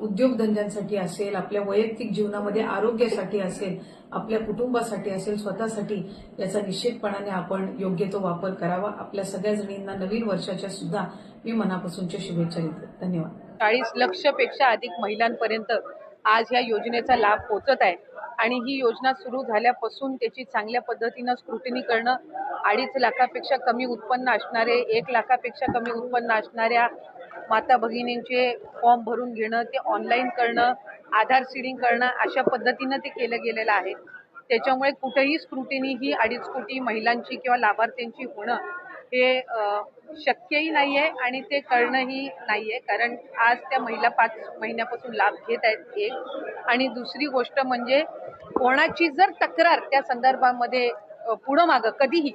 उद्योगधंद्यांसाठी असेल आपल्या वैयक्तिक जीवनामध्ये आरोग्यासाठी असेल आपल्या कुटुंबासाठी असेल स्वतःसाठी याचा निश्चितपणाने आपण योग्य तो वापर करावा. आपल्या सगळ्या जणींना नवीन वर्षाच्या सुद्धा मी मनापासूनच्या शुभेच्छा देते. धन्यवाद. चाळीस लक्षपेक्षा अधिक महिलांपर्यंत आज या योजनेचा लाभ पोहोचत आहे आणि ही योजना सुरू झाल्यापासून त्याची चांगल्या पद्धतीनं स्क्रुटिनी करणं अडीच लाखापेक्षा कमी उत्पन्न असणारे एक लाखापेक्षा कमी उत्पन्न असणाऱ्या माता भगिनींचे फॉर्म भरून घेणं ते ऑनलाईन करणं आधार सीडिंग करणं अशा पद्धतीनं ते केलं गेलेलं आहे. त्याच्यामुळे कुठेही स्क्रुटिनी ही अडीच कोटी महिलांची किंवा लाभार्थ्यांची होणं हे शक्यही नाही आहे आणि ते करणंही नाही आहे कारण आज त्या महिला पाच महिन्यापासून लाभ घेत आहेत एक आणि दुसरी गोष्ट म्हणजे कोणाची जर तक्रार त्या संदर्भामध्ये पुढं मागं कधीही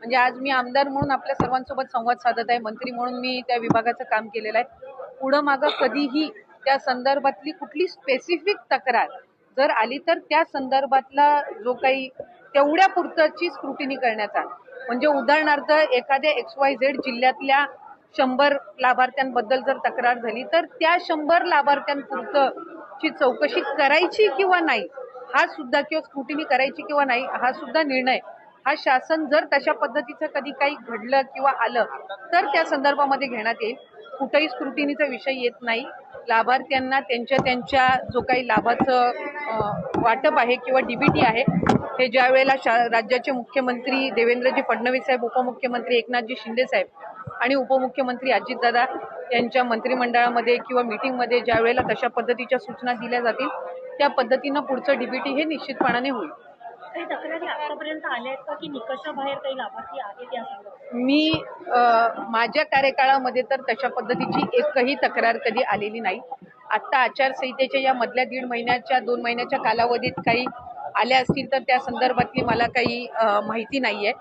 म्हणजे आज मी आमदार म्हणून आपल्या सर्वांसोबत संवाद साधत आहे मंत्री म्हणून मी त्या विभागाचं काम केलेलं आहे. पुढं मागं कधीही त्या संदर्भातली कुठली स्पेसिफिक तक्रार जर आली तर त्या संदर्भातला जो काही तेवढ्या पुरतची स्क्रुटिनी करण्याचा म्हणजे उदाहरणार्थ एखाद्या एक्स वाय झेड जिल्ह्यातल्या शंभर लाभार्थ्यांबद्दल जर तक्रार झाली तर त्या शंभर लाभार्थ्यांपुरतं ची चौकशी करायची किंवा नाही हा सुद्धा किंवा स्क्रुटिनी करायची किंवा नाही हा सुद्धा निर्णय हा शासन जर तशा पद्धतीचं कधी काही घडलं किंवा आलं तर त्या संदर्भामध्ये घेण्यात येईल. कुठेही स्क्रुटिनीचा विषय येत नाही. लाभार्थ्यांना त्यांच्या त्यांच्या जो काही लाभाचं वाटप आहे किंवा डीबीटी आहे हे ज्या वेळेला शा राज्याचे मुख्यमंत्री देवेंद्रजी फडणवीस साहेब उपमुख्यमंत्री एकनाथजी शिंदे साहेब आणि उपमुख्यमंत्री अजितदादा यांच्या मंत्रिमंडळामध्ये किंवा मीटिंगमध्ये ज्या वेळेला तशा पद्धतीच्या सूचना दिल्या जातील त्या पद्धतीनं पुढचं डीबीटी हे निश्चितपणाने होईल. काही तक्रारी आतापर्यंत आल्या आहेत का की निकषाबाहेर काही लाभार्थी आहेत या संदर्भात? मी माझ्या कार्यकाळामध्ये तर तशा पद्धतीची एकही तक्रार कधी आलेली नाही. आत्ता आचारसंहितेच्या या मधल्या दीड महिन्याच्या दोन महिन्याच्या कालावधीत काही आल्या असतील तर त्या संदर्भातली मला काही माहिती नाही आहे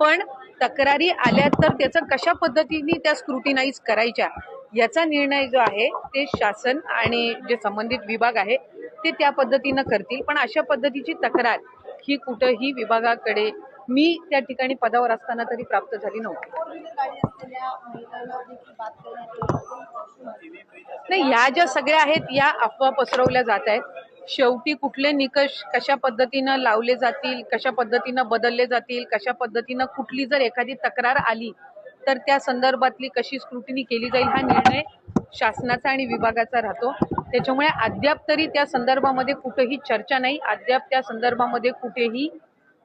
पण तक्रारी आल्या तर त्याचं कशा पद्धतीने त्या स्क्रुटिनाईज करायच्या याचा निर्णय जो आहे ते शासन आणि जे संबंधित विभाग आहे ते त्या पद्धतीनं करतील. पण अशा पद्धतीची तक्रार ही कुठंही विभागाकडे मी त्या ठिकाणी पदावर असताना तरी प्राप्त झाली नव्हती. नाही ह्या ज्या सगळ्या आहेत या अफवा पसरवल्या जात आहेत. शेवटी कुठले निकष कशा पद्धतीनं लावले जातील कशा पद्धतीनं बदलले जातील कशा पद्धतीनं कुठली जर एखादी तक्रार आली तर त्या संदर्भातली कशी स्क्रुटिनी केली जाईल हा निर्णय शासनाचा आणि विभागाचा राहतो. त्याच्यामुळे अद्याप तरी त्या संदर्भामध्ये कुठेही चर्चा नाही. अद्याप त्या संदर्भामध्ये कुठेही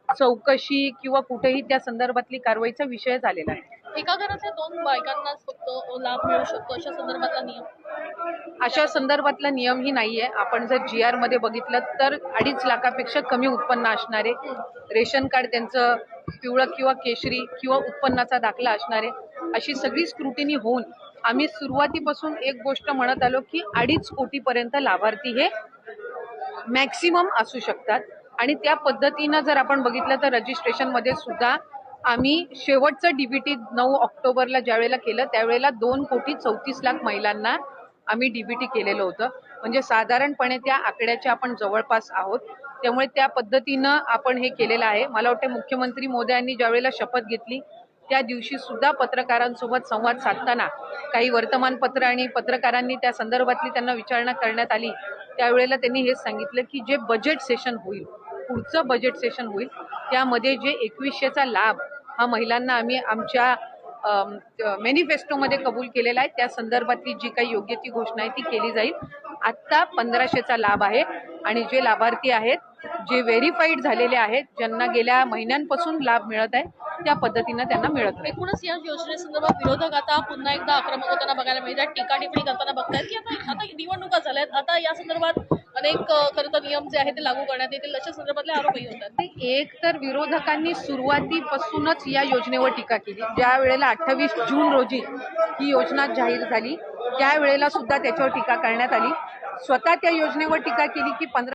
चौकशी किंवा कुठेही त्या संदर्भातली कारवाईचा विषय झालेला आहे एका घरातल्या दोन बायकांनाच फक्त लाभ मिळू शकतो अशा संदर्भातला नियम? अशा संदर्भातला नियमही नाहीये. आपण जर जी आरमध्ये बघितलं तर अडीच लाखापेक्षा कमी उत्पन्न असणारे रेशन कार्ड त्यांचं पिवळं किंवा केशरी किंवा उत्पन्नाचा दाखला असणारे अशी सगळी स्क्रुटिनी होऊन आम्ही सुरुवातीपासून एक गोष्ट म्हणत आलो की अडीच कोटीपर्यंत लाभार्थी हे मॅक्सिमम असू शकतात. आणि त्या पद्धतीनं जर आपण बघितलं तर रजिस्ट्रेशनमध्ये सुद्धा आम्ही शेवटचं डीबीटी नऊ ऑक्टोबरला ज्यावेळेला केलं त्यावेळेला दोन कोटी चौतीस लाख महिलांना आम्ही डीबीटी केलेलं होतं. म्हणजे साधारणपणे त्या आकड्याच्या आपण जवळपास आहोत. त्यामुळे त्या पद्धतीनं आपण हे केलेलं आहे. मला वाटतं मुख्यमंत्री मोदयांनी ज्यावेळेला शपथ घेतली त्या दिवशी सुद्धा पत्रकारांसोबत संवाद साधताना काही वर्तमानपत्र आणि पत्रकारांनी त्या संदर्भातली त्यांना विचारणा करण्यात आली. त्यावेळेला त्यांनी हेच सांगितलं की जे बजेट सेशन होईल पुढचं बजेट सेशन होईल त्यामध्ये जे एकवीसशेचा लाभ हा महिलांना आम्ही आमच्या मॅनिफेस्टोमध्ये कबूल केलेला आहे. त्या संदर्भातली जी काही योग्य ती घोषणा आहे ती केली जाईल. आत्ता पंधराशेचा लाभ आहे आणि जे लाभार्थी आहेत जे व्हेरीफाईड झालेले आहेत ज्यांना गेल्या महिन्यांपासून लाभ मिळत आहे त्या पद्धतीनं त्यांना मिळत आहे एकूणच या योजनेसंदर्भात विरोधक आता पुन्हा एकदा आक्रमक होताना बघायला मिळतात. टीका टिप्पणी करताना बघतायत की आता आता निवडणुका झाल्यात. आता या संदर्भात अनेक खरं नियम जे आहेत ते लागू करण्यात येतील अशा संदर्भातले आरोपही होतात. एक तर विरोधकांनी सुरुवातीपासूनच या योजनेवर टीका केली. ज्या वेळेला अठ्ठावीस जून रोजी ही योजना जाहीर झाली त्यावेळेला सुद्धा त्याच्यावर टीका करण्यात आली. स्वतः त्या योजनेवर टीका केली की पंधरा